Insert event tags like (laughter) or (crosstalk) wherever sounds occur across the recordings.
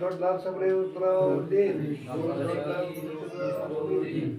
ದೊಡ್ಡ ಲಾಲ್ ಸಬಳೆ ಉತ್ತರ ಹ್ಮ್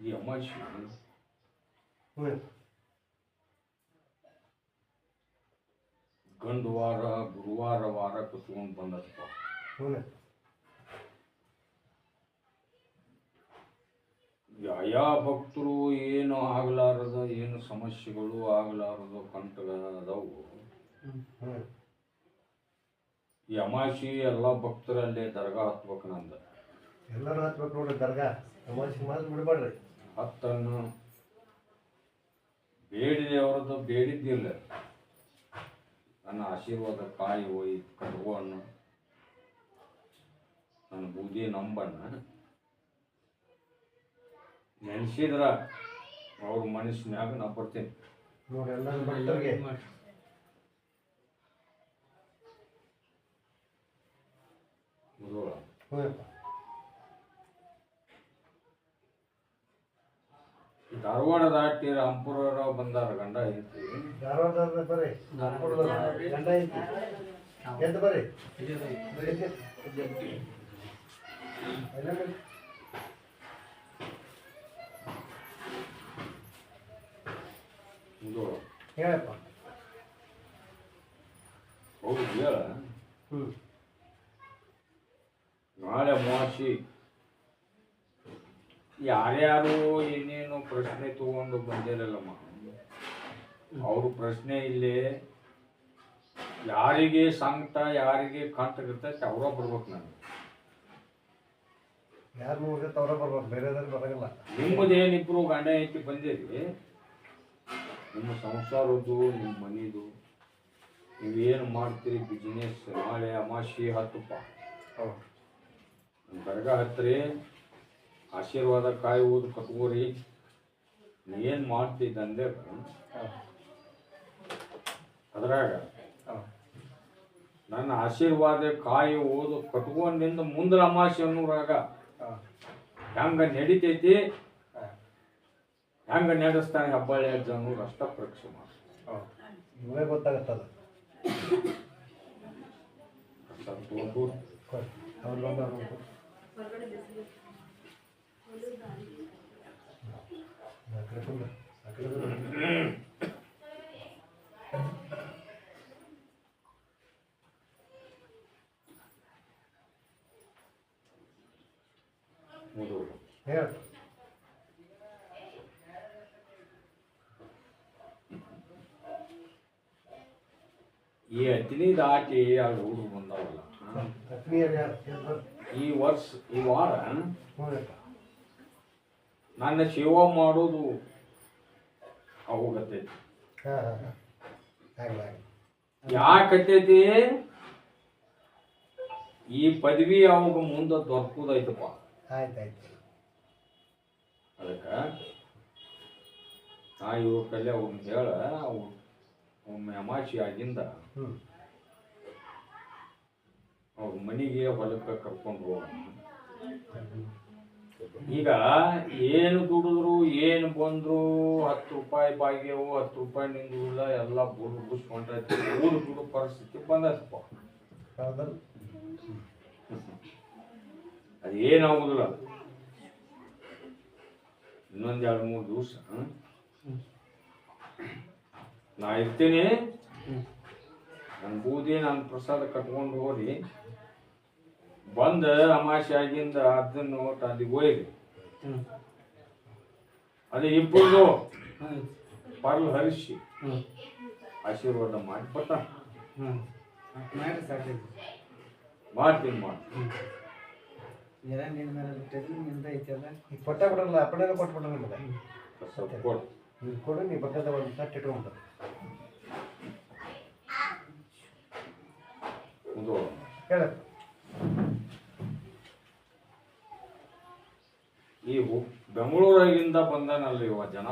ಈ ಗಂಡು ವಾರ ಗುರುವಾರ ವಾರ ಕುತ್ಕೊಂಡು ಬಂದಪ್ಪ ಯಾವ ಭಕ್ತರು ಏನು ಆಗಲಾರದ ಏನು ಸಮಸ್ಯೆಗಳು ಆಗಲಾರದು ಕಂಟಗಳದಾವು ಈ ಅಮಾಶಿ ಎಲ್ಲ ಭಕ್ತರಲ್ಲಿ ದರ್ಗಾ ಹತ್ಬೇಕು ನಂದು. ಎಲ್ಲರೂ ಹತ್ಬೇಕು ನೋಡ್ರಿ ದರ್ಗಾ. ಅಮಾಸಿ ಮಾತು ಬಿಡಬೇಡ್ರಿ. ಹತ್ತನ್ನು ಬೇಡಿದೆ ಅವರದ್ದು ಬೇಡಿದ್ದಿಲ್ಲ. ನನ್ನ ಆಶೀರ್ವಾದ ಕಾಯಿ ಹೋಯ್ ಕಟ್ಗೋವನ್ನು ನನ್ನ ಬೂದಿ ನಂಬಣ್ಣ ನೆನೆಸಿದ್ರ ಅವ್ರ ಮನಸ್ಸಿನಾಗ ನಾ ಬರ್ತೀನಿ. ನೋಡಿ ಎಲ್ಲರೂ ಧಾರವಾಡ ದಾಟಿ ರಾಮಪುರ ಬಂದಾರ ಗಂಡ ಐತಿ ಧಾರವಾಡ. ಬರ್ರಿ ಗಂಡ ಐತಿ ಎಂತ ಬರ್ರಿ ಹೇಳಪ್ಪ. ಹೌದು ಹೇಳ. ಹ್ಞೂ ನಾಳೆ ಅಮಾವಾಸ್ಯೆ ಯಾರ್ಯಾರು ಏನೇನು ಪ್ರಶ್ನೆ ತಗೊಂಡು ಬಂದಿರಲ್ಲಮ್ಮ. ಅವ್ರ ಪ್ರಶ್ನೆ ಇಲ್ಲಿ ಯಾರಿಗೆ ಸಂಕಟ ಯಾರಿಗೆ ಕಂತ ಇರ್ತೈತೆ ಅವರ ಬರ್ಬೇಕು ನಾನು ಯಾರು ಅವ್ರ ಬರ್ಬೇಕು ನಿಮ್ಮದೇನಿಬ್ರು ಗಂಡ ಐತಿ ಬಂದಿರಿ? ನಿಮ್ಮ ಸಂಸಾರದ್ದು ನಿಮ್ಮ ಮನಿದು. ನೀವೇನು ಮಾಡ್ತೀರಿ ಬಿಸ್ನೆಸ್ ನಾಳೆ ಅಮಾಶಿ ಹತ್ತಪ್ಪ. ಹೌದು. ನಮ್ಮ ದರ್ಗಾ ಹತ್ರಿ ಆಶೀರ್ವಾದ ಕಾಯುವುದು ಕಟ್ಕೋರಿ. ನೀ ಏನು ಮಾಡ್ತಿದ್ದಂದೆ? ಅದ್ರಾಗ ಹೌದು ನನ್ನ ಆಶೀರ್ವಾದ ಕಾಯಿ ಓದು ಕಟ್ಕೊಂಡಿಂದ ಮುಂದ್ರ ಅಮಾಸೆ ಅನ್ನೋರಾಗ ಹೆಂಗ ನಡಿತೈತಿ? ಹೆಂಗ ನಡೆಸ್ತಾನೆ ಹಬ್ಬಳ್ಳಿ ಅಜ್ಜ ಅನ್ನೋರು ಅಷ್ಟ ಪರೀಕ್ಷೆ ಮಾಡಿ ಹೌದು ಇವೇ ಗೊತ್ತಾಗತ್ತಲ್ಲ ಅವ್ರು ಅವ್ರು. ಹೇಳು ಈ ಹತ್ತಿನಿ ದಾಟಿ ಅಲ್ಲಿ ಹುಡುಗರು ಬಂದವಲ್ಲ ಯಾರು? ಈ ವರ್ಷ ಈ ವಾರ ನನ್ನ ಸೇವಾ ಮಾಡೋದು ಹೋಗತ್ತೈತಿ ಯಾಕತ್ತೈತಿ ಈ ಪದವಿ ಅವಾಗ ಮುಂದೆ ದೊರಕುದೈತಪ್ಪ. ಅದಕ್ಕ ಅದಕ್ಕೆ ನಾ ಇವ್ರ ಕಲ್ಲೆ ಅವ್ರನ್ನ ಹೇಳ ಅವ್ರು ಒಮ್ಮೆ ಅಮಾಶಿ ಆಗಿಂದ ಅವ್ರ ಮನೆಗೆ ಹೊಲಕ್ಕೆ ಕರ್ಕೊಂಡು ಹೋಗೋಣ. ಈಗ ಏನು ದುಡಿದ್ರು ಏನು ಬಂದ್ರು ಹತ್ತು ರೂಪಾಯಿ ಬಾಗ್ಯವು ಹತ್ತು ರೂಪಾಯಿ ನಿಂದಿಲ್ಲ ಎಲ್ಲ ಬುಡ್ ಬುಸ್ಕೊಂಡೈತಿ ಊರು ದುಡ್ಡು ಪರಿಸ್ಥಿತಿ ಬಂದಪ್ಪ ಅದೇನಾಗುದಿಲ್ಲ ಇನ್ನೊಂದು ಎರಡು ಮೂರು ದಿವಸ ನಾ ಇರ್ತೀನಿ. ನನ್ನ ಬೂದಿ ನನ್ನ ಪ್ರಸಾದ ಕಟ್ಕೊಂಡು ಹೋಗಿ ಬಂದ ಅಮಾಶೆ ಆಗಿಂದ ಅದನ್ನ ಒಟ್ಟು ಅಲ್ಲಿಗೆ ಹೋಯ್ರಿ ಅದೇ ಇಬ್ಬರು ಪರ್ಲ್ ಹರಿಸಿ. ಆಶೀರ್ವಾದ ಮಾಡಿ ಕೊಟ್ಟ ಮಾಡ್ತೀನಿ ಮಾಡಿ ಬಿಡಲ್ಲ ಅಪ್ಪಣೆಲ್ಲ ಕೊಟ್ಟು ಬಿಡಲ್ಲ ಕೊಡು. ನೀವು ಕೊಡು ನೀವು ಒಂದು ಸಟ್ ಹೇಳ. ಈ ಬೆಂಗಳೂರಿಗಿಂತ ಬೆಂಗಳೂರಾಗಿಂದ ಬಂದನಲ್ಲ ಇವ ಜನ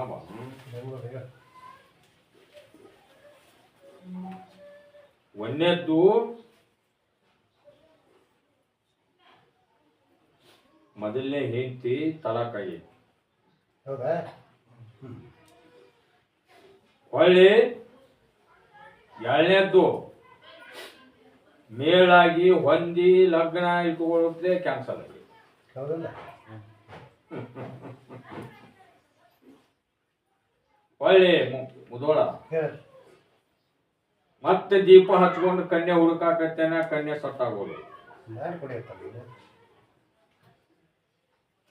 ಒಂದೇದ್ದು ಮೊದಲನೇ ಹೆಂಡತಿ ತಲಕಾಯಿ. ಹೊಳ್ಳಿ ಎರಡನೇದ್ದು ಮೇಳಾಗಿ ಹೊಂದಿ ಲಗ್ನ ಇಟ್ಕೊಳ್ಳುತ್ತೆ ಕ್ಯಾನ್ಸಲ್ ಆಗಿ. (laughs) ಹೊಳ್ಳಿ ಮುದೋಳ. ಮತ್ತೆ ದೀಪ ಹಚ್ಕೊಂಡು ಕನ್ಯೆ ಹುಡುಕಾಕತ್ತೇನ ಕನ್ಯೆ ಸತ್ತಾಗೋದು.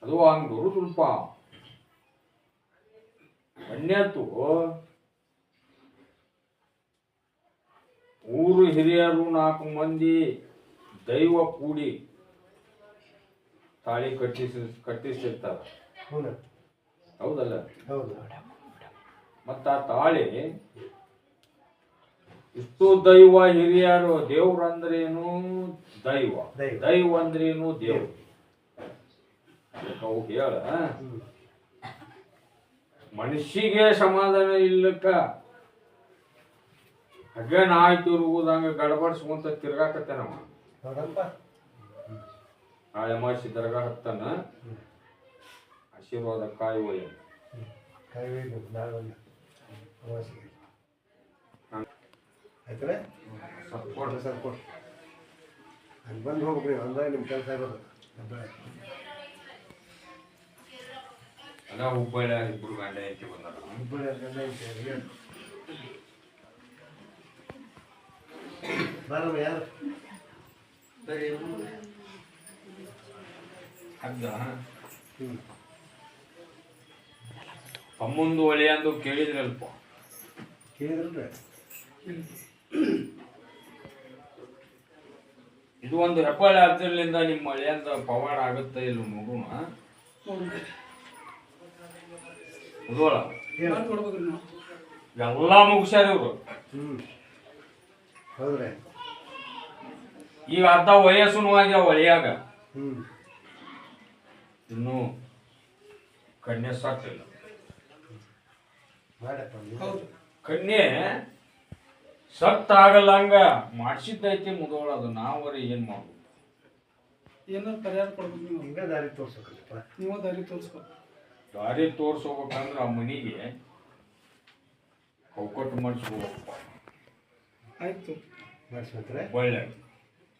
ಅದು ಹಂಗೆ ಸ್ವಲ್ಪ ಕನ್ಯತ್ತು ಊರು ಹಿರಿಯರು ನಾಲ್ಕು ಮಂದಿ ದೈವ ಕೂಡಿ ತಾಳಿ ಕಟ್ಟಿಸಿ ಕಟ್ಟಿಸಿರ್ತಾರ. ಹೌದಲ್ಲ? ಹೌದು. ಮತ್ತ ಆ ತಾಳಿ ಇಷ್ಟು ದೈವ ಹಿರಿಯರು ದೇವ್ರ ಅಂದ್ರೇನು ದೈವ? ದೈವ. ಅಂದ್ರೇನು ದೇವ್ರು? ಅವು ಹೇಳ ಮನುಷ್ಯಗೆ ಸಮಾಧಾನ ಇಲ್ಲಕ್ಕ. ಹಗ್ಗ ನಾಯ್ತು ಇರುವುದಂಗ ಗಡಬಡಿಸ್ಕೊಂತ ತಿರ್ಗಾಕತ್ತೆ ಹೌದಪ್ಪ ನಾಳೆ ಅಮಾಸಿ ದರ್ಗಾ ಹತ್ತನ ಆಶೀರ್ವಾದ ಕಾಯಿ ಒಯ್ಯ ಕೈ ಒಯ್ದು ನಾಳೆ ಒಂದು ಅಮಾವಾಸ್ಯೆಗೆ ಆಯ್ತಲ್ಲ? ಕೊಡ್ರಿ ಸರ್ ಕೊಡ್ರಿ ಅಲ್ಲಿ ಬಂದು ಹೋಗ್ರಿ ಅಂದಾಗ ನಿಮ್ಮ ಕೆಲಸ ಆಗೋದು ಅದ ಹುಬ್ಬಳ್ಳಿ ಇಬ್ರು ಗಂಡ ಐತಿ ಬಂದಾರ. ಹುಬ್ಬಳ್ಳಿ ಗಂಡ ಐತಿ. ಬಾರಮ್ಮ ಯಾರು? ಬರೀ ಹಗ್ಗ ತಮ್ಮಂದು ಒಳೆ ಅಂದು ಕೇಳಿದ್ರಲ್ಪ. ಕೇಳಿದ್ರಲ್ರಿ. ಇದು ಒಂದು ಹೆಬ್ಬಳ್ಳಿ ಹತ್ತಿರಲಿಂದ ನಿಮ್ಮ ಮಳೆಯಿಂದ ಪವಾಡ ಆಗುತ್ತೆ ಇಲ್ಲ ಮಗುನ ನಾವು. ಎಲ್ಲ ಮುಗಿಸ್ಯಾರ ಇವರು. ಈಗ ಅರ್ಧ ವಯಸ್ಸು ಆಗ್ಯಾವ ಒಳೆಯಾಗ ಇನ್ನು ಕನ್ಯೆ ಸಾಕಿಲ್ಲ ಕನ್ಯೆ ಸತ್ ಆಗಲ್ಲ ಹಂಗ ಮಾಡಿಸಿದ್ದೈತಿ ಮುದೋಳ ಅದು ನಾವರಿ ಏನ್ ಮಾಡುದು? ಏನೋ ಪರಿಹಾರ ಕೊಡ್ಬೇಕು ನೀವು? ಹಂಗ ದಾರಿ ತೋರ್ಸಕ್ಕಲ್ಲಪ್ಪ ನೀವು ದಾರಿ ತೋರಿಸ್ಕೊ. ದಾರಿ ತೋರ್ಸ್ಕೋಬೇಕಂದ್ರ ಆ ಮನಿಗೆ ಕೌಕಟ್ಟು ಮಾಡಿಸ್ಕೋಬೇಕಪ್ಪ. ಆಯ್ತು. ಮಾಡಿಸ್ಬೇಕ್ರೆ ಒಳ್ಳೆ.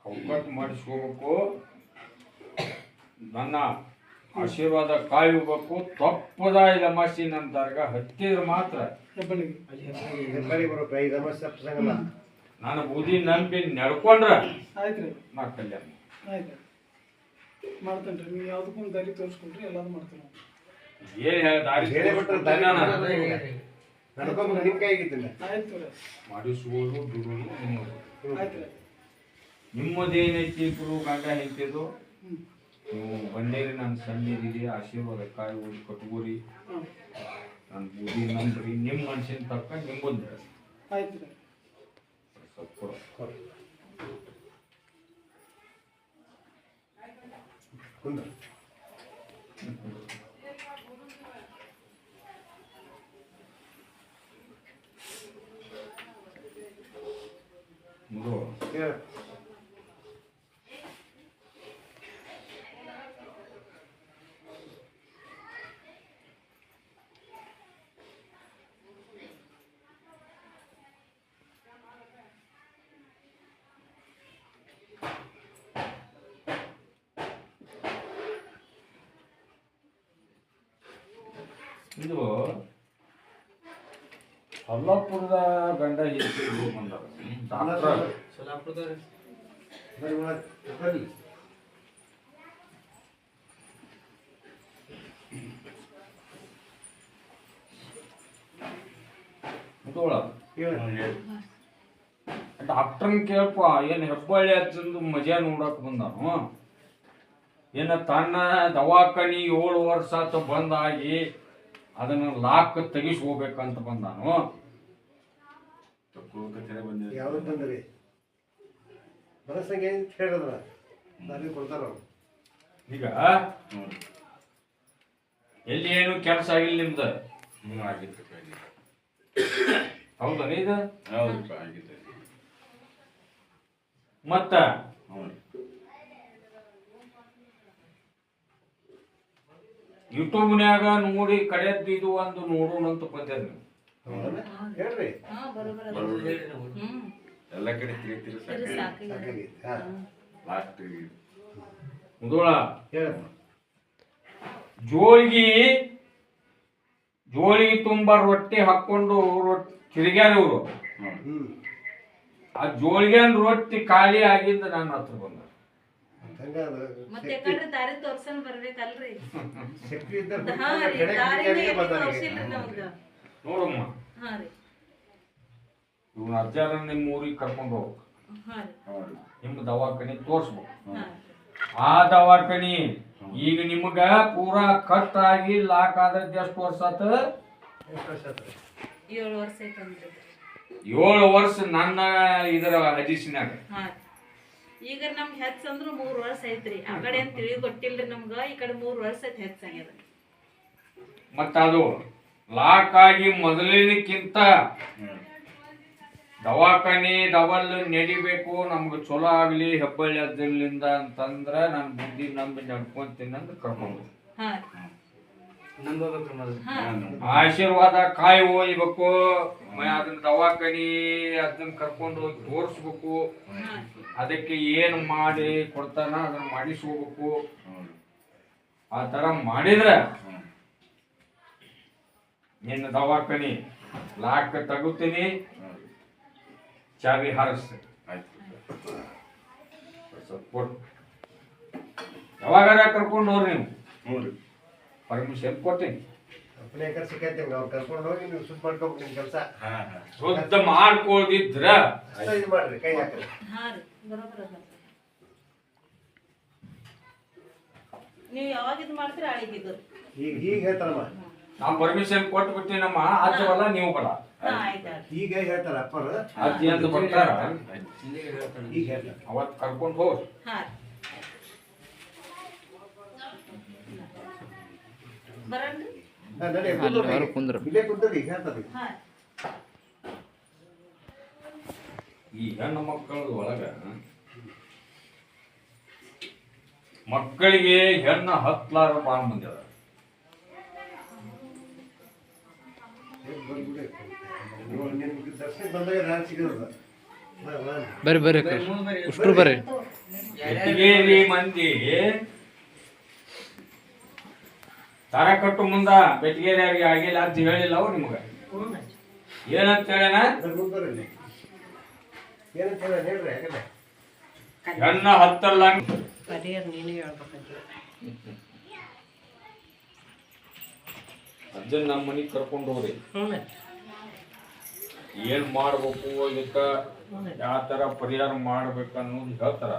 ಕೌಕಟ್ಟು ಮಾಡಿಸ್ಕೋಬೇಕು. ನನ್ನ ಆಶೀರ್ವಾದ ಕಾಯಬೇಕು ತಪ್ಪದ ದರ್ಗ ಹತ್ತಿದ್ರೆ ಮಾತ್ರ. ನಾನು ಬುದ್ಧಿ ನಂಬಿ ನಡ್ಕೊಂಡ್ರ ಆಯ್ತು ರೀ. ನಾ ಕಲ್ಯಾಣ. ಮಾಡ್ತೇನೆ ರೀ. ನೀವು ಯಾವುದಕ್ಕೊಂದು ದಾರಿ ತೋರಿಸ್ಕೊಂಡ್ರಿ ಎಲ್ಲಾನು ಮಾಡ್ತೇನೆ ನಾವು. ಏನ್ ಹೇಳ ದಾರಿ ನಿಮ್ಮ ಆಯ್ತು ರೀ. ಮಾಡಿಸುವುದು ಬಿಡುವುದು ನಿಮ್ಮದೇನೈತಿ ಗುರು ಗಂಡ ಹೆಂಡತಿದು? ಹ್ಞೂ ನೀವು ಬಂಡೇರಿ ನನ್ನ ಸಣ್ಣ ಆಶೀರ್ವಾದ ಕಾಯಿ ಹೋಗಿ ಕಟ್ಕೋರಿ ನನ್ನ ಬುದ್ಧಿ ನಂಬ್ರಿ ನಿಮ್ಮ ಮನ್ಸಿನ ತಕ್ಕ ನಿಮ್ಮೊಂದು ಆಯ್ತು ರೀ. ಸ್ವಲ್ಪ ಕೊಡು. ಇದು ಸೊಲ್ಲಾಪುರದ ಗಂಡ ಹೆಂಡತಿ ಬಂದಾರ. ಡಾಕ್ಟರ್. ಡಾಕ್ಟರ್ನ ಕೇಳಪ್ಪ ಏನು ಹೆಬ್ಬಳ್ಳಿ ಹಚ್ಚಂದು ಮಜಾ ನೋಡಕ್ ಬಂದಾನು? ಏನ ತನ್ನ ದವಾಖಾನಿ ಏಳು ವರ್ಷ ಆತ ಬಂದಾಗಿ ಅದನ್ನ ಲಾಕ್ ತೆಗಿಸ್ಕೋಬೇಕಂತ ಬಂದಾನು. ಯಾವ್ದು ಬಂದ್ರಿ? ಮನಸ್ಸಂಗೆ ಅಂತ ಹೇಳಿದ್ರ. ದಾರಿ ಕೊಡ್ತಾರ ಅವ್ರು. ಈಗ ಎಲ್ಲಿ ಏನು ಕೆಲಸ ಆಗಿಲ್ಲ ನಿಮ್ದು? ಹೌದಾ ಇದು? ಮತ್ತ ಯೂಟ್ಯೂಬ್ನ್ಯಾಗ ನೋಡಿ ಕಡೆದ್ದು ಇದು ಒಂದು ನೋಡೋಣ ಅಂತ ಬಂದೆ ನೀವು? ಹೇಳ್ರಿ. ಹಾ ಬರೋಬರ ಹ್ಮ್. ಎಲ್ಲ ಕಡೆ ತಿರುಗ್ತಿರು ಸಾಕಾಗಿ ಲಾಸ್ಟ್ ಮುದೋಳ. ಹೇಳಮ್ಮ. ಜೋಳಿಗೆ ಜೋಳಿಗೆ ತುಂಬ ರೊಟ್ಟಿ ಹಾಕೊಂಡು ರೊಟ್ಟಿ ತಿರುಗ್ಯಾರ ಇವರು. ಆ ಜೋಳಿಗೆ ರೊಟ್ಟಿ ಖಾಲಿ ಆಗಿದ್ದ ನನ್ನ ಹತ್ರ ಬಂದ. ಮತ್ತೆ ದಾರಿ ತೋರ್ಸನ್ ಬರ್ಬೇಕಲ್ರಿ. ಶಕ್ತಿ ಇದ್ದ ಹಾ ರೀ ದಾರಿನೇ ಎಲ್ಲಿ ತೋರ್ಸಿಲ್ರಿ ನಮ್ಗ? ನೋಡಮ್ಮ. ಹಾ ರೀ. ಇವನ ಅಜ್ಜಾರ ನಿಮ್ಮ ಊರಿಗೆ ಕರ್ಕೊಂಡು ಹೋಗ್ಬೇಕು. ಹಾ ರೀ. ನಿಮ್ಮ ದವಾಖಾನೆ ತೋರಿಸ್ಬೇಕು. ಆ ದವಾಖಾನಿ ಈಗ ನಿಮಗ ಪೂರಾ ಕಟ್ ಆಗಿ ಲಾಕ್ ಆದದ್ದು ಎಷ್ಟು ವರ್ಷ ಆತ? ಏಳು ವರ್ಷ ಏಳು ವರ್ಷ ನನ್ನ ಇದರ ರೀ. ಈಗ ನಮ್ಗೆ ಹೆಚ್ಚ ಅಂದ್ರೆ ಮೂರ್ ವರ್ಷ ಐತ್ರಿ. ಆ ಕಡೆ ಏನ್ ತಿಳಿ ಗೊತ್ತಿಲ್ರಿ ನಮ್ಗ ಈ ಕಡೆ ಮೂರ್ ವರ್ಷ ಐತಿ ಹೆಚ್ಚಾಗ್ಯದ ಮತ್ತ ಅದು ಲಾಕ್ ಆಗಿ ಮೊದಲಿನಕ್ಕಿಂತ ದವಾಖಾನೆ ಡಬಲ್ ನಡಿಬೇಕು ನಮ್ಗೆ ಚಲೋ ಆಗ್ಲಿ ಹೆಬ್ಬಳ್ಳಿ ಅದ್ರಲ್ಲಿಂದ ಅಂತಂದ್ರ ನಾನು ಬುದ್ಧಿ ನಂಬಿ ನಡ್ಕೊಂತೀನಿ ಅಂತ ಕರ್ಕೊಂಡು ಆಶೀರ್ವಾದ ಕಾಯಿ ಒಯ್ಬೇಕು ಅದನ್ನ ದವಾಖಾನಿ ಅದನ್ನ ಕರ್ಕೊಂಡು ಹೋಗಿ ತೋರಿಸ್ಬೇಕು. ಅದಕ್ಕೆ ಏನು ಮಾಡಿ ಕೊಡ್ತಾನ ಅದನ್ನ ಮಾಡಿಸ್ಕೋಬೇಕು. ಆ ತರ ಮಾಡಿದ್ರೆ ನಿನ್ನ ದವಾಖಾನಿ ಲಾಕ್ ತಗೋತೀನಿ ಚಾವಿ ಹಾರಿಸ್ತೀನಿ. ಯಾವಾಗಾರ ಕರ್ಕೊಂಡು ಹೋಗ್ರಿ ನೀವು. ಪರ್ಮಿಷನ್ ನೀವು ಕೆಲಸ. ಶುದ್ಧ ಮಾಡ್ಕೊಳ್ದಿದ್ರ. ಅಷ್ಟ ಇದು ಮಾಡ್ರಿ ಕೈ ಹಾಕ್ರಿ. ಹಾ ರೀ ಬರೋಬರ ಅದ. ನೀವ್ ಯಾವಾಗ ಇದ್ ಮಾಡ್ತೀರಿ ಆಳಿಗಿದ್ದು ಈಗ ಈಗ ಹೇಳ್ತಾರಮ್ಮ. ನಾ ಪರ್ಮಿಷನ್ ಕೊಟ್ಟು ಬಿಟ್ಟಿನಮ್ಮ ಆಚವಲ್ಲ ನೀವು ಬಡ ಹಾ ಆಯ್ತು ಆಯ್ತು. ಈಗ ಹೇಳ್ತಾರ ಅಪ್ಪರು. ಅಜ್ಜಿ ಅಂತ ಬರ್ತಾರ. ಈಗ ಹೇಳ್ತಾರೆ. ಅವತ್ ಕರ್ಕೊಂಡು ಹೋಗಿ. ಇಲ್ಲೇ ಈ ಹೆಣ್ಣು ಮಕ್ಕಳ ಒಳಗ ಮಕ್ಕಳಿಗೆ ಹೆಣ್ಣ ಹತ್ಲಾರ ಬಾಳ ಮಂದಿ ಅದ. ಬರ್ರಿ ಬರ್ರಿ. ಬರ್ರಿ ಮಂದಿ ತರ ಕಟ್ಟು ಮುಂದ ಬೆಟ್ಟಿಗೇರಿಯವ್ರಿಗೆ ಆಗಿಲ್ಲ ಅಂತ ಹೇಳಿಲ್ಲ ಅವ್ರು ನಿಮ್ಗೆ. ಏನಂತ ಹೇಳ್ಯಾನ ಅದ್ರ ಮುಂದೆ ಬರ್ರಿ. ಏನಂತ ಹೇಳ ಹೇಳ್ರಿ ಯಾಕಂದ್ರೆ ಹೆಣ್ಣು ಹತ್ತಲ್ಲ ಅಜ್ಜನ್ ನಮ್ಮ ಮನಿ ಕರ್ಕೊಂಡು ಹೋಗ್ರಿ. ಏನ್ ಮಾಡ್ಬೇಕು ಇದಕ್ಕ? ಯಾವ ತರ ಪರಿಹಾರ ಮಾಡ್ಬೇಕನ್ನೋದು ಹೇಳ್ತಾರ.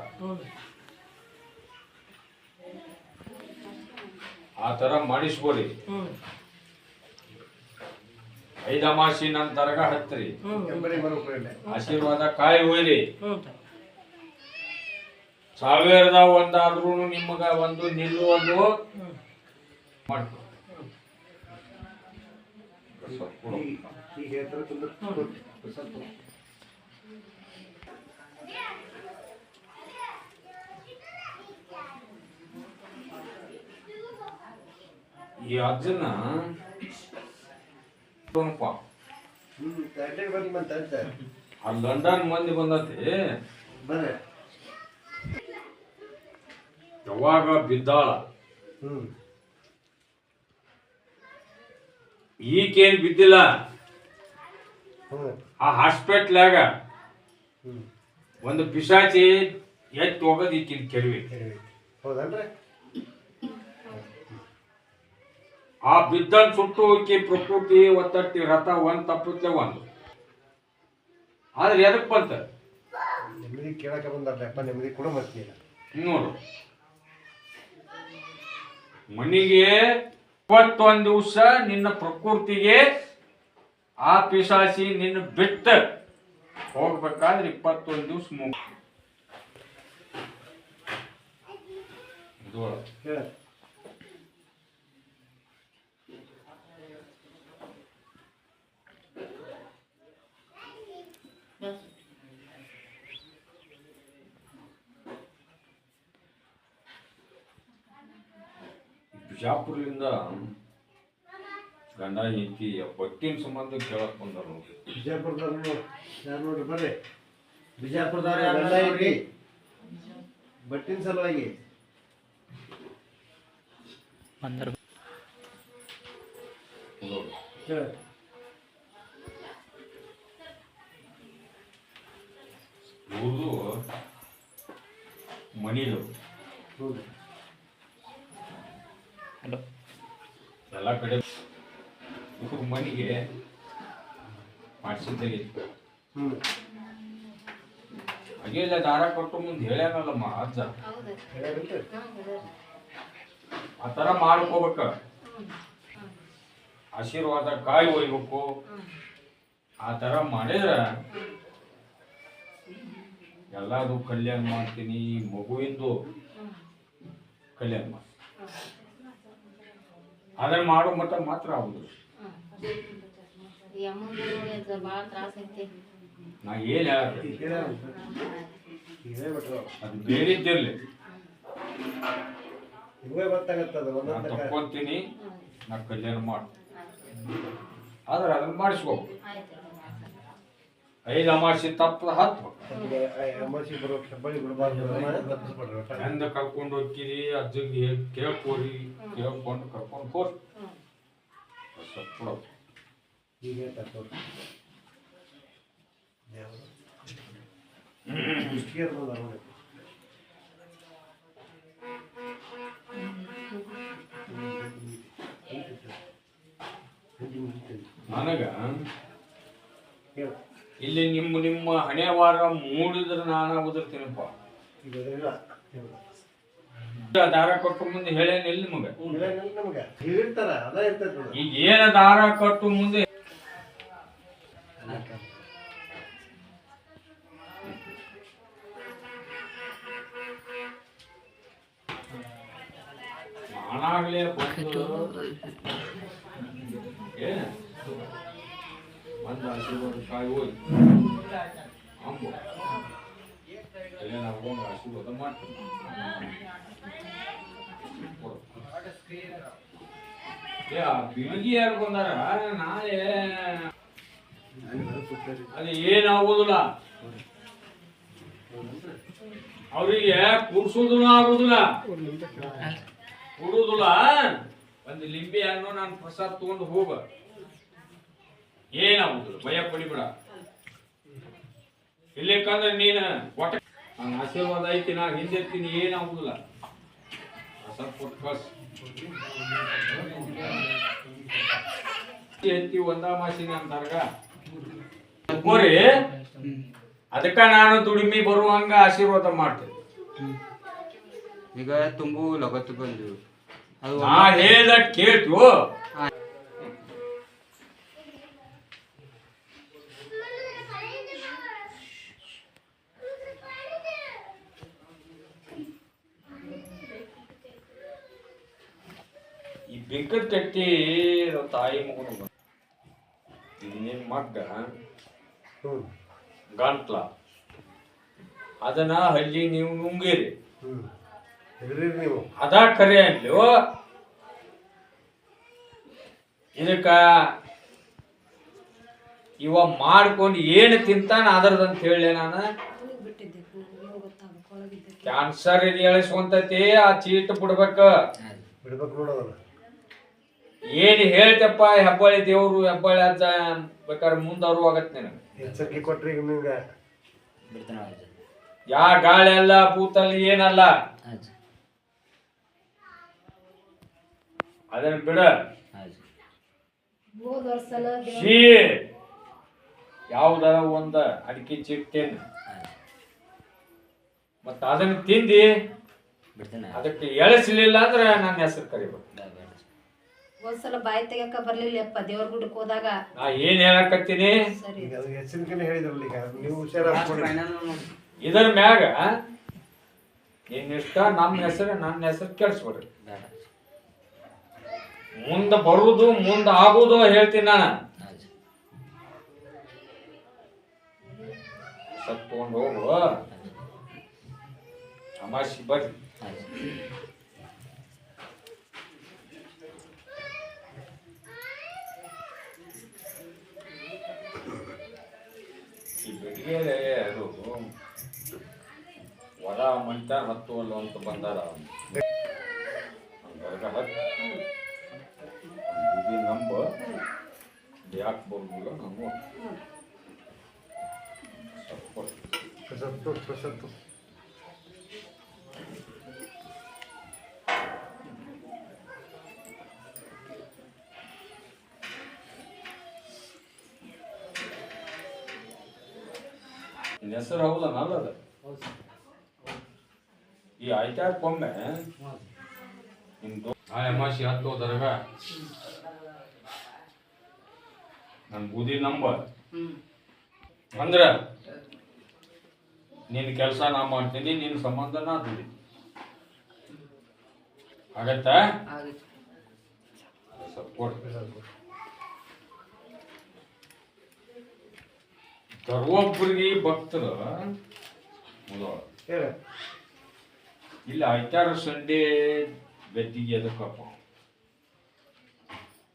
ಆ ತರ ಮಾಡಿಸ್ಬೋರಿ ಐದಮಾಸಿ ಮಾಸಿ ಹತ್ರಿ. ಹತ್ತಿರಿ ಆಶೀರ್ವಾದ ಕಾಯಿ ಹೋಯ್ರಿ ಸಾವಿರದ ಒಂದಾದ್ರೂ ನಿಮ್ಗ ಒಂದು ನಿಲ್ಲುವುದು ಮಾಡ್ಕೊ ಸ್ವಲ್ಪ ಕೊಡು. ಈಗ ಈಗ ಹೇಳ್ತಾರೆ ಕುಂದ್ರು. ಸ್ವಲ್ಪ ಈ ಅಜ್ಜನ ಆ ಲಂಡನ್ ಮಂದಿ ಬಂದತಿ. ಯಾವಾಗ ಬಿದ್ದಾಳ? ಹ್ಮ್. ಈಗೇನ್ ಬಿದ್ದಿಲ್ಲ? ಆ ಹಾಸ್ಪಿಟ್ಲಾಗ ಒಂದು ಪಿಶಾಚಿ ಎತ್ತಿ ಹೋಗೋದು ಈಕಿನ ಕೆಡವಿ ಸರಿ. ಹೌದಲ್ರಿ ಆ ಬಿದ್ದನ್ ಸುಟ್ಟು ಹೋಗಿ ಪ್ರಕೃತಿ ಒತ್ತಟ್ಟಿ ರಥ ಒಂದ್ ತಪ್ಪುತ್ತೆ ಒಂದು. ಆದ್ರೆ ಎದಕ್ ಬಂತ? ನೆಮ್ಮದಿ ಕೇಳಕ್ಕೆ ಬಂದಪ್ಪ ನೆಮ್ಮದಿ ಕೂಡ ಮತ್ತೆ ನೋಡು. ಮನಿಗೆ ಇಪ್ಪತ್ತೊಂದು ದಿವಸ ನಿನ್ನ ಪ್ರಕೃತಿಗೆ ಆ ಪಿಶಾಸಿ ನಿನ್ನ ಬಿಟ್ಟ ಹೋಗ್ಬೇಕಾದ್ರೆ ಇಪ್ಪತ್ತೊಂದು ದಿವಸ ಮುಗ ಬಿಜಾಪುರದಿಂದ ಗಂಡ ಹೆಂಡತಿ ಬಟ್ಟಿನ ಸಂಬಂಧ ಕೇಳಕ್ ಬಂದಾರ ನೋಡಿ ಬಿಜಾಪುರದವ್ರು ಯಾರು ನೋಡ್ರಿ ಬರ್ರಿ. ಬಿಜಾಪುರದವ್ರು ಎಲ್ಲ ಐತಿ ಬಟ್ಟಿನ ಸಲುವಾಗಿ. ಬಂದರು. ನೋಡು ಹೇಳ ಇವ್ರದು ಮನಿದು. ಹ್ಞೂ ಇವ್ರ ಮನಿಗೆ ಮಾಡಿಸಿದ್ದಾಗಿತ್ತು ಹ್ಞೂ ಹಾಗೆ ಇಲ್ಲ ದಾರ ಕೊಟ್ಟು ಮುಂದೆ ಹೇಳ್ಯಾನಲ್ಲಮ್ಮ ಅಜ್ಜ. ಆ ಥರ ಮಾಡ್ಕೋಬೇಕ. ಆಶೀರ್ವಾದ ಕಾಯಿ ಒಯ್ಬೇಕು. ಆ ಥರ ಮಾಡಿದ್ರ ಎಲ್ಲಾರು ಕಲ್ಯಾಣ ಮಾಡ್ತೀನಿ ಮಗುವಿಂದು ಕಲ್ಯಾಣ ಮಾಡಿ ಅದನ್ನ ಮಾಡೋ ಮಟ್ಟ ಮಾತ್ರ ಆಗುದು ಈ ಅಮ್ಮಂದು ಭಾಳ ತ್ರಾಸ ಐತಿ ನಾ ಏನು ಅದು ನಾ ತಕ್ಕೊಂತೀನಿ ನಾ ಕಲ್ಯಾಣ ಮಾಡ್ತೀನಿ ಆದ್ರೆ ಅದನ್ನ ಮಾಡಿಸ್ಕೋಬೇಕು ಆಯ್ತು. ಐದು ಅಮಾಸಿ ತಪ್ಪದ ಹತ್ತು. ಹೆಂದ ಕರ್ಕೊಂಡು ಹೋಗ್ತೀರಿ ಅಜ್ಜಗೆ ಕೇಳ್ಕೋರಿ ಕೇಳ್ಕೊಂಡು ಕರ್ಕೊಂಡು ಹೋರಿ ನನಗ ಹೇಳು ಇಲ್ಲಿ ನಿಮ್ಮ ನಿಮ್ಮ ಹಣೆ ವಾರ ಮೂಡಿದ್ರೆ ನಾನು ಹೇಳು. ದಾರ ಕೊಟ್ಟು ಮುಂದೆ ಹೇಳೇನಿಲ್ಲ ನಿಮಗೆ. ಈಗ ಏನ ದಾರ ಕೊಟ್ಟು ಮುಂದೆ ನಾನಾಗ್ಲೇ ಬಂದು ಏನ ಬಂದ ಆಶೀರ್ವಾದ ಕಾಯಿ ಹೋಗಿ ಅಂಬು ನಾವು ಹೋಗಿ ಆಶೀರ್ವಾದ ಆ ಬಿಳಿಗಿ ಯಾರು ಬಂದಾರ? ನಾಳೆ. ಅದು ಏನಾಗುದಿಲ್ಲ ಅವರಿಗೆ ಕೂರ್ಸೋದೂ ಆಗುದಿಲ್ಲ. ಕುಡುದಿಲ್ಲ ಒಂದು ಲಿಂಬೆ ಹಣ್ಣು ನಾನು ಪ್ರಸಾದ ತಗೊಂಡು ಹೋಗ. ಏನಾಗುದಿಲ್ಲ ಭಯ ಪಡಿಬೇಡ. ಇಲ್ಲಕ್ಕಂದ್ರೆ ನೀನು ಒಟ್ಟ ನಾನು ಆಶೀರ್ವಾದ ಐತಿ ನಾ ಹಿಂದಿರ್ತೀನಿ ಏನಾಗುದಿಲ್ಲ. ಎತ್ತಿ ಒಂದ ಮಾಸಿನ ಅಂತಾರ್ಗ. ಅದಕ್ಕ ನಾನು ದುಡಿಮೆ ಬರುವಂಗ ಆಶೀರ್ವಾದ ಮಾಡ್ತೇನೆ. ಈಗ ತುಂಬು ಲಗತ್ತು ಬಂದು. ಅದು ನಾ ಹೇಳ್ದ ಕೇಳ್ತು ಬೆಂಕದ ಕಟ್ಟಿ ತಾಯಿ ಮಗನು ನಿನ್ನ ಮಗ್ಗ ಹ್ಞೂ ಗಂಟ್ಲ. ಅದನ್ನ ಹಳ್ಳಿ ನೀವು ನುಂಗಿರಿ. ನೀವು. ಅದ ಕರೆ ಅಲ್ಲಿ ಇದಕ್ಕ ಇವ ಮಾಡ್ಕೊಂಡು ಏನು ತಿಂತಾನ ಅದರದಂತ ಹೇಳಿ ನಾನು. ಕ್ಯಾನ್ಸರ್ ಇದು ಎಳಿಸ್ಕೊಂತೈತಿ ಆ ಚೀಟ್ ಬಿಡ್ಬೇಕು. ಬಿಡ್ಬೇಕು ನೋಡೋದಲ್ಲ ಏನ್ ಹೇಳ್ತಪ್ಪ ಹೆಬ್ಬಾಳಿ ದೇವ್ರು ಹೆಬ್ಬಾಳಿ ಅಜ್ಜ ಬೇಕಾದ್ರೆ ಮುಂದವರು ಆಗತ್ ನಿನಗೆ. ಎಚ್ಚರಿಕೆ ಕೊಟ್ರಿ ಈಗ ನಿಮ್ಗೆ ಯಾ ಗಾಳಿ ಅಲ್ಲ ಭೂತಲ್ಲಿ ಏನಲ್ಲ. ಅದನ್ನ ಬಿಡ. ಹೋದ ವರ್ಷನ ಶೀ. ಯಾವ್ದಾರ ಒಂದ ಅಡಿಕೆ ಚಿಟ್ಟೆ ಮತ್ತ ಅದನ್ನ ತಿಂದಿ ಬಿಡ್ತೇನೆ ಅದಕ್ಕೆ ಎಳಸಲಿಲ್ಲ ಅಂದ್ರೆ ನನ್ನ ಹೆಸರು ಕರಿಬೇಕು. ಒಂದ್ಸಲ ಬಾಯಿ ತೆಗಿಯಕ ಬರ್ಲಿಲ್ಲಪ್ಪ ದೇವ್ರ ಗುಡ್ಡಕ್ಕೆ ಹೋದಾಗ. ನಾ ಏನ್ ಹೇಳಕತ್ತೀನಿ? ಸರಿ. ಈಗ ಅದು ಎಚ್ಚರಿಕೆನೇ ಹೇಳಿದ್ರಲ್ಲ ಈಗ ನೀವು ಹುಷಾರಾಗ್ಕೊಳ್ಳಿ ಇದರ ಮ್ಯಾಗ ನಿನ್ನ ಇಷ್ಟ? ನಮ್ಮ ಹೆಸರು ನನ್ನ ಹೆಸರು ಕೆಡ್ಸ್ಬಿಡ್ರಿ. ಬೇಡ. ಮುಂದೆ ಬರುದು ಮುಂದೆ ಆಗುದು ಹೇಳ್ತೀನಿ ನಾನು. ಸತ್ ತಗೊಂಡು ಹೋಗು. ಅಮಾಸಿ ಬರ್ರಿ ಆಯ್ತು ಈ ಬೆಟ್ಟಿಗೆ ಅದು ಹೊರ ಮಂಟ ಅನ್ನುವಂತ ಬಂದಾರ ಹತ್ತಿ ನಂಬ ಯಾಕೆ ಬರುದಿಲ್ಲ ನಾನು ಪ್ರಸತ್ತು ನಿನ್ನ ಹೆಸರು ಆಯ್ತಾಕೊಮ್ಮೆ ನಿಮ್ದು ಆ ಅಮಾಸಿ ಹತ್ತು ದರ್ಗ ನನ್ನ ಬೂದಿ ನಂಬರ್. ಅಂದ್ರ ನಿನ್ನ ಕೆಲಸ ನಾ ಮಾಡ್ತೀನಿ ನಿನ್ನ ಸಂಬಂಧ ನಾ ದುಡಿ. ಆಗತ್ತಾ? ಸ್ವಲ್ಪ ಕೊಡು. ಧರ್ಮೊಬ್ಬರಿಗೆ ಭಕ್ತರು ಮೊದಲು ಹೇಳ. ಇಲ್ಲಿ ಐತಾರ ಸಂಡೇ ಬೆದ್ದಿಗೆ ಎದಕ್ಕಪ್ಪ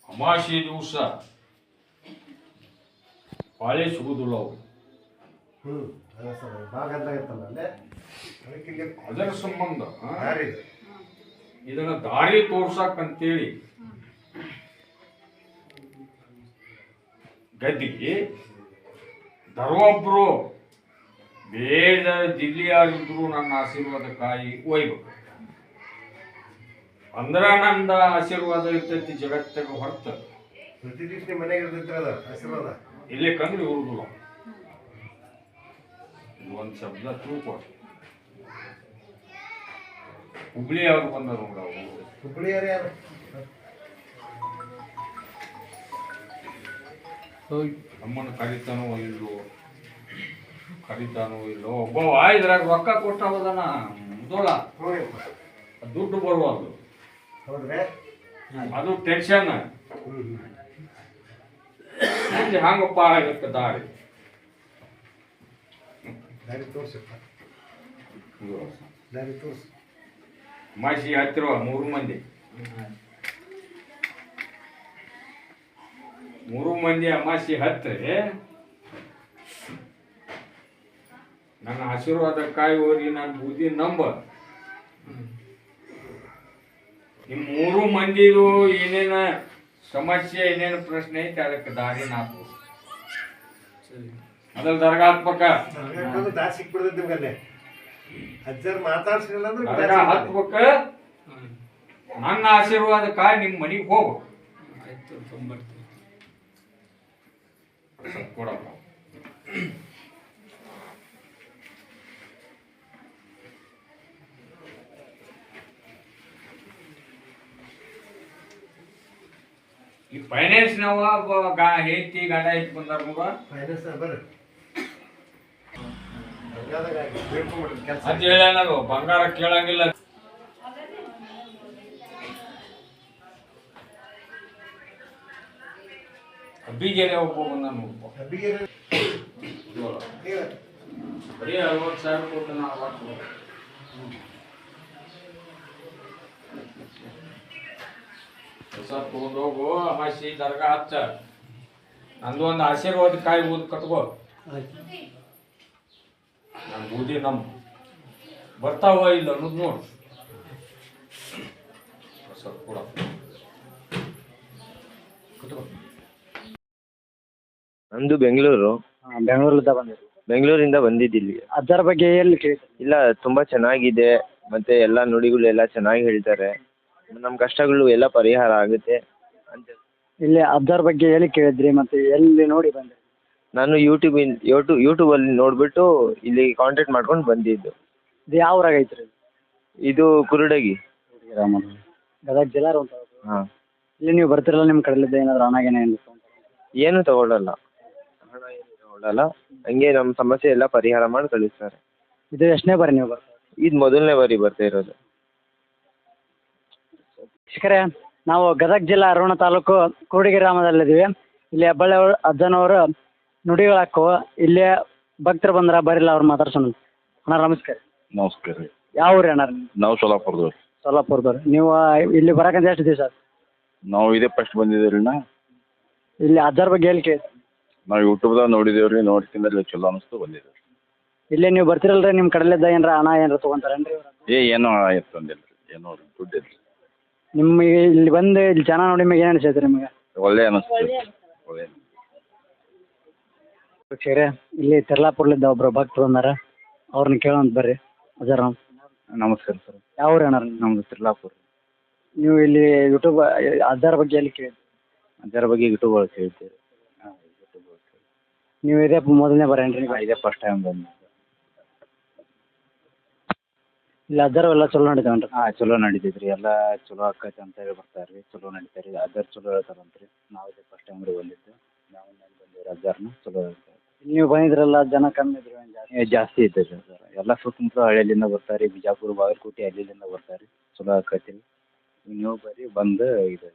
ಅಮಾಸೆ ದಿವಸ. ಪಾಳೆ ಸಿಗುದಿಲ್ಲ ಅವು ಹ್ಞೂ ಅದ ಸರ್ ಭಾಗ ಅಂತ ಅಲ್ಲೇ. ಅದಕ್ಕೆ ಇಲ್ಲಿ ಅದರ ಸಂಬಂಧ ಇದನ್ನ ದಾರಿ ತೋರ್ಸಕ್ಕಂತೇಳಿ ಗದ್ದಿಗೆ ಧರ್ಮೊಬ್ರು ಬೇಡ ಜಿಲ್ಲೆಯಾಗಿದ್ರು ನನ್ನ ಆಶೀರ್ವಾದ ಕಾಯಿ ಒಯ್ಬೇಕು. ಅಂದ್ರ ನಂದ ಆಶೀರ್ವಾದ ಇರ್ತೈತಿ ಜಗತ್ತಾಗ ಹೊರತ. ನಿಮ್ಮ ಮನೆಗೆ ಇರ್ತೈತೆ ಅದ ಆಶೀರ್ವಾದ. ಇಲ್ಲೇ ಕಂಡ್ರೆ ಇರುದಿಲ್ಲ ಇದು ಒಂದು ಶಬ್ದ ತಿಳ್ಕೊ ಹುಬ್ಳಿ ಅವ್ರು ಬಂದರು ನೋಡ ಅವರು? ಯಾರು? ಯಾರು ನಮ್ಮನ್ನು ಕರಿತಾನೋ ಇಲ್ಲೋ ಕರಿತಾನೋ ಇಲ್ಲೋ? ಒಬ್ಬವ ಇದ್ರಾಗ ರೊಕ್ಕ ಕೊಟ್ಟ ಹೋದನ ಮುದೋಳ ದುಡ್ಡು ಬರುವಲ್ದು. ಹೌದ್ರೆ. ಅದು ಟೆನ್ಷನ್ ಮುಂದೆ ಹಂಗ ಪಾರಾಗತ್ತೆ ದಾರಿ. ದಾರಿ ತೋರ್ಸಪ್ಪ. ದಾರಿ ತೋರ್ಸು. ಮಾಸಿ ಹತ್ತಿರ ಮೂರು ಮಂದಿ. ಮೂರು ಮಂದಿ ಅಮಾಸಿ ಹತ್ತರೆ ನನ್ನ ಆಶೀರ್ವಾದ ಹೋಗಿ ನನ್ನ ಬುದ್ಧಿ ನಂಬ. ನಿಮ್ಮ ಮೂರು ಮಂದಿದು ಏನೇನ ಸಮಸ್ಯೆ ಏನೇನು ಪ್ರಶ್ನೆ ಐತೆ ಅದಕ್ಕೆ ದಾರಿ ನಾಕು ಅದ್ರ ದರ್ಗಾತ್ಮಕ ದರ್ಗಾ ದಾರಿ ಹತ್ಬೇಕ ನನ್ನ ಆಶೀರ್ವಾದ ಕಾಯಿ ನಿಮ್ಮ ಮನೆಗೆ ಹೋಗು. ಆಯ್ತು ತೊಂಬರ್ತೀವಿ ಸ್ವಲ್ಪ ಕೊಡಪ್ಪ. ಈ ಫೈನಾನ್ಸ್ ನಾವ ಗಾ ಹೆಂಡತಿ ಗಂಡ ಐತಿ ಬಂದಾರ ನೋಡ ಫೈನಾನ್ಸ್ ಬರ್ರಿ. ಅದ್ ಹೇಳ್ಯಾನದು ಬಂಗಾರ ಕೇಳಂಗಿಲ್ಲ. ಅಬ್ಬಿಗೆರೆ ಒಬ್ಬ ಬಂದ ಹೇಳ ಬರೀ ಅರವತ್ತು ಸಾವಿರ ಕೊಟ್ಟು ನಾ ಹೊಸ ತಗೊಂಡೋಗು ಅಮಾಸಿ ದರ್ಗಾ ಹಚ್ಚ. ನಂದು ಒಂದು ಆಶೀರ್ವಾದ ಕಾಯಿ ಊದ್ ಕಟ್ಕೋ. ನಾನು ಬೂದಿ ನಮ್ ಬರ್ತಾವ ಇಲ್ಲ ಅನ್ನೋದು ನೋಡು. ಸ್ವಲ್ಪ ಕೂಡ. ಕಟ್ಕೋ. ನಮ್ದು ಬೆಂಗಳೂರು. ಬೆಂಗಳೂರಿಂದ ಬಂದಿದ್ದು. ಬೆಂಗಳೂರಿಂದ ಬಂದಿದ್ದಿಲ್ಲಿ ಅದರ ಬಗ್ಗೆ ಎಲ್ಲಿ ಕೇಳಿ ಇಲ್ಲ ತುಂಬಾ ಚೆನ್ನಾಗಿದೆ. ಮತ್ತೆ ಎಲ್ಲ ನುಡಿಗಳು ಎಲ್ಲ ಚೆನ್ನಾಗಿ ಹೇಳ್ತಾರೆ. ನಮ್ಮ ಕಷ್ಟಗಳು ಎಲ್ಲ ಪರಿಹಾರ ಆಗುತ್ತೆ ಅಂತ ಇಲ್ಲಿ ಅದರ ಬಗ್ಗೆ ಹೇಳಿ ಕೇಳಿದ್ರಿ ಮತ್ತೆ ಎಲ್ಲಿ ನೋಡಿ ಬಂದ್ರಿ? ನಾನು ಯೂಟ್ಯೂಬ್ ಯೂಟ್ಯೂಬ್ ಯೂಟ್ಯೂಬಲ್ಲಿ ನೋಡಿಬಿಟ್ಟು ಇಲ್ಲಿ ಕಾಂಟ್ಯಾಕ್ಟ್ ಮಾಡ್ಕೊಂಡು ಬಂದಿದ್ದು. ಇದು ಯಾವ ಊರಾಗ ಐತ್ರಿ? ಇದು ಕುರುಡಗಿ. ಗದಗ ಜಿಲ್ಲಾ ಅಂತ ಹಾಂ. ಇಲ್ಲಿ ನೀವು ಬರ್ತಿರಲ್ಲ ನಿಮ್ಮ ಕಡೆಲಿದ್ದ ಏನಾದರೂ ಹಣ ಏನೇ ಏನು ತಗೊಳ್ಳಲ್ಲ ಹಣ ಏನು ತಗೊಳ್ಳಲ್ಲ ಹಂಗೆ ನಮ್ಮ ಸಮಸ್ಯೆ ಎಲ್ಲ ಪರಿಹಾರ ಮಾಡಿ ಕಳಿಸ್ತಾರೆ. ಇದು ಎಷ್ಟನೇ ಬಾರಿ ನೀವು ಬರ್ತಾರೆ ಇದು ಮೊದಲನೇ ಬಾರಿ ಬರ್ತಾ ಇರೋದು. ಶಿಖರೆ ನಾವು ಗದಗ ಜಿಲ್ಲಾ ಅರೋಣ ತಾಲೂಕು ಕೂಡಿಗೆ ಗ್ರಾಮದಲ್ಲಿದ್ದೀವಿ. ಇಲ್ಲಿ ಹೆಬ್ಬಳ್ಳಿ ಅವ್ರ ಅಜ್ಜನವರು ನುಡಿಗಳಾಕ್ಕವು ಇಲ್ಲಿ ಭಕ್ತರು ಬಂದ್ರ ಬರಿಲ್ಲ ಅವ್ರು ಮಾತಾಡ್ಸೋಣ. ಅಣ್ಣ ನಮಸ್ಕಾರ. ನಮಸ್ಕಾರ ರೀ. ಯಾವ ಊರಿ ಅಣ್ಣ? ನಾವು ಸೋಲಾಪುರದವ್ರು. ಸೋಲಾಪುರದವ್ರು. ನೀವು ಇಲ್ಲಿ ಬರಕಂತ ಎಷ್ಟು ದಿವಸ? ನಾವು ಇದೇ ಫಸ್ಟ್ ಬಂದಿದ್ದೀವಿ ರೀ ಇಲ್ಲಿ ಅಜ್ಜರ ಬಗ್ಗೆ ಹೇಳಿ ಕೇಳಿ. ನಾವು ಯೂಟ್ಯೂಬ್ದಾಗ ನೋಡಿದೇವೆ ರೀ ನೋಡ್ತಿಂದ್ರೆ ಚಲೋ ಅನಿಸ್ತು ಬಂದಿದ್ದೀವಿ ಇಲ್ಲೇ ನೀವು ಬರ್ತಿರಲ್ರಿ ನಿಮ್ಮ ಕಡೆಲಿದ್ದ ಏನಾರ ಹಣ ಏನಾರ ತಗೊಂತಾರೇನ್ರಿ? ಏ ಏನೋ ಆಯ್ತು ರೀ ಏನೋ ದುಡ್ಡು ಇಲ್ಲ ನಿಮಗೆ ಇಲ್ಲಿ ಬಂದು ಇಲ್ಲಿ ಜನ ನೋಡಿ ನಿಮಗೆ ಏನು ಅನಿಸೈತೆ ನಿಮಗೆ? ಒಳ್ಳೆ ಅನಿಸ್ತು. ಒಳ್ಳೆ ಇಲ್ಲಿ ತೆರ್ಲಾಪುರ್ಲಿದ್ದ ಒಬ್ರು ಭಕ್ತರು ಬಂದಾರ. ಅವ್ರನ್ನ ಕೇಳೋಂತ ಬರ್ರಿ. ಅಜ್ಜರ ನಮಸ್ಕಾರ ಸರ್. ಯಾವ ಊರು ಏನಾರ ನಮ್ದು ತಿರ್ಲಾಪುರ. ನೀವು ಇಲ್ಲಿ ಯೂಟ್ಯೂಬ್ ಅದರ ಬಗ್ಗೆ ಎಲ್ಲಿ ಕೇಳಿ ಅದರ ಬಗ್ಗೆ ಯೂಟ್ಯೂಬ್ ಒಳಗೆ ಕೇಳ್ತೀವಿ. ನೀವು ಇದೇ ಮೊದಲನೇ ಬರೇನ್ರಿ ಹಾಂ ಇದೇ ಫಸ್ಟ್ ಟೈಮ್ ಬಂದು. ಇಲ್ಲಿ ಅದರ ಎಲ್ಲ ಚಲೋ ನಡೀತಾವನ್ರಿ ಹಾಂ ಚಲೋ ನಡೀತೈತೆ ರೀ ಎಲ್ಲ ಚಲೋ ಆಕೈತೆ ಅಂತ ಹೇಳಿ ಬರ್ತಾರೆ ರೀ ಚಲೋ ನಡೀತಾರೆ ರೀ ಅದರ್ ಚಲೋ ಹೇಳ್ತಾರಂತೆ ರೀ ನಾವು ಇದೇ ಫಸ್ಟ್ ಟೈಮ್ ರೀ ಬಂದಿದ್ದು. ನಾವು ಬಂದಿವಿ ಅಜ್ಜಾರನ ಚಲೋ ಹೇಳ್ತಾರೆ. ನೀವು ಬಂದಿದ್ರಲ್ಲ ಜನ ಕಮ್ಮಿ ಇದ್ರು ಏನ್ ಜಾಸ್ತಿ? ಏ, ಜಾಸ್ತಿ ಐತೆ ಸರ್. ಎಲ್ಲ ಸುತ್ತಮುತ್ತ ಹಳ್ಳಿಯಿಂದ ಬರ್ತಾರೆ ಬಿಜಾಪುರ ಬಾಗಲಕೋಟೆ ಹಳ್ಳಿಯಿಂದ ಬರ್ತಾರೆ ಚಲೋ ಆಕೈತಿ ರೀ ನೀವು ಬರ್ರಿ ಬಂದು ಇದು